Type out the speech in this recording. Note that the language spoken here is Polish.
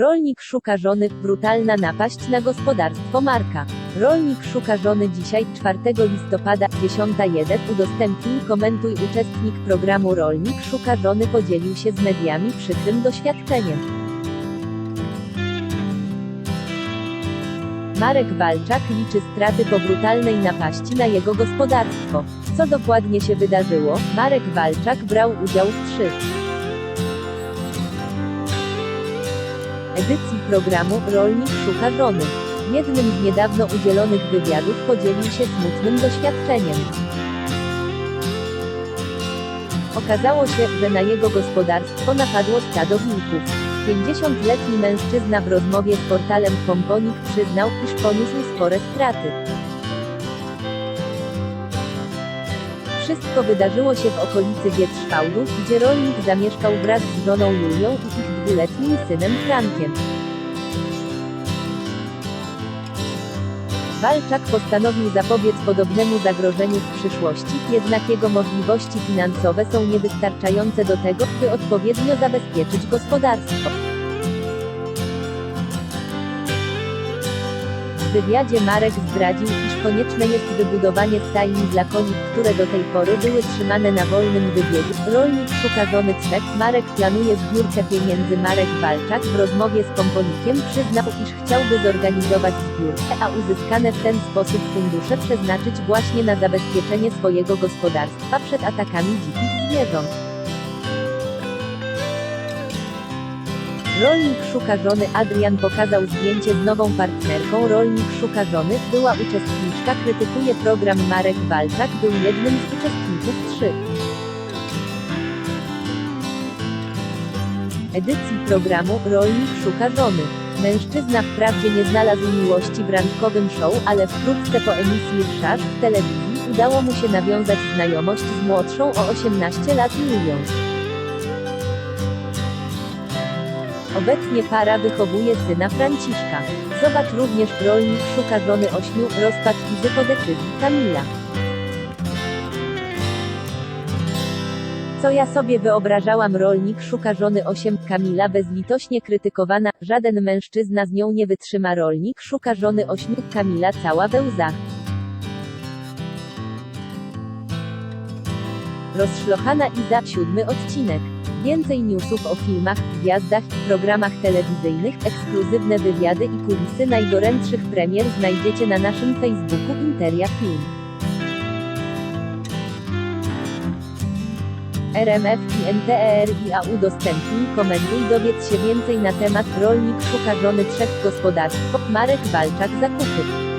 Rolnik szuka żony, brutalna napaść na gospodarstwo Marka. Rolnik szuka żony dzisiaj, 4 listopada, 10.1 udostępnij komentuj uczestnik programu Rolnik szuka żony podzielił się z mediami przykrym doświadczeniem. Marek Walczak liczy straty po brutalnej napaści na jego gospodarstwo. Co dokładnie się wydarzyło? Marek Walczak brał udział w 3 edycji programu Rolnik szuka żony. Jednym z niedawno udzielonych wywiadów podzielił się smutnym doświadczeniem. Okazało się, że na jego gospodarstwo napadło stado wilków. 50-letni mężczyzna w rozmowie z portalem Pomponik przyznał, iż poniósł spore straty. Wszystko wydarzyło się w okolicy Wietrzwałdów, gdzie rolnik zamieszkał wraz z żoną Julią i ich dwuletnim synem Frankiem. Walczak postanowił zapobiec podobnemu zagrożeniu w przyszłości, jednak jego możliwości finansowe są niewystarczające do tego, by odpowiednio zabezpieczyć gospodarstwo. W wywiadzie Marek zdradził, iż konieczne jest wybudowanie stajni dla koni, które do tej pory były trzymane na wolnym wybiegu. Rolnik szuka żony. Marek planuje zbiórkę pieniędzy. Marek Walczak w rozmowie z Komponikiem przyznał, iż chciałby zorganizować zbiórkę, a uzyskane w ten sposób fundusze przeznaczyć właśnie na zabezpieczenie swojego gospodarstwa przed atakami dzikich zwierząt. Rolnik szuka żony Adrian pokazał zdjęcie z nową partnerką Rolnik szuka żony, była uczestniczka krytykuje program Marek Walczak był jednym z uczestników 3 edycji programu Rolnik szuka żony. Mężczyzna wprawdzie nie znalazł miłości w randkowym show, ale wkrótce po emisji Rszarz w telewizji udało mu się nawiązać znajomość z młodszą o 18 lat Julią. Obecnie para wychowuje syna Franciszka. Zobacz również rolnik szuka żony ośmiu, rozpacz Izy po decyzji Kamila. Co ja sobie wyobrażałam rolnik szuka żony 8 Kamila bezlitośnie krytykowana, żaden mężczyzna z nią nie wytrzyma rolnik szuka żony 8 Kamila cała we łzach. Rozszlochana Iza, siódmy odcinek. Więcej newsów o filmach, gwiazdach i programach telewizyjnych, ekskluzywne wywiady i kulisy najgorętszych premier znajdziecie na naszym Facebooku Interia Film. RMF i NTR i A udostępnij, komentuj, dowiedz się więcej na temat Rolnik szuka żony trzech gospodarstw, Marek Walczak zakupy.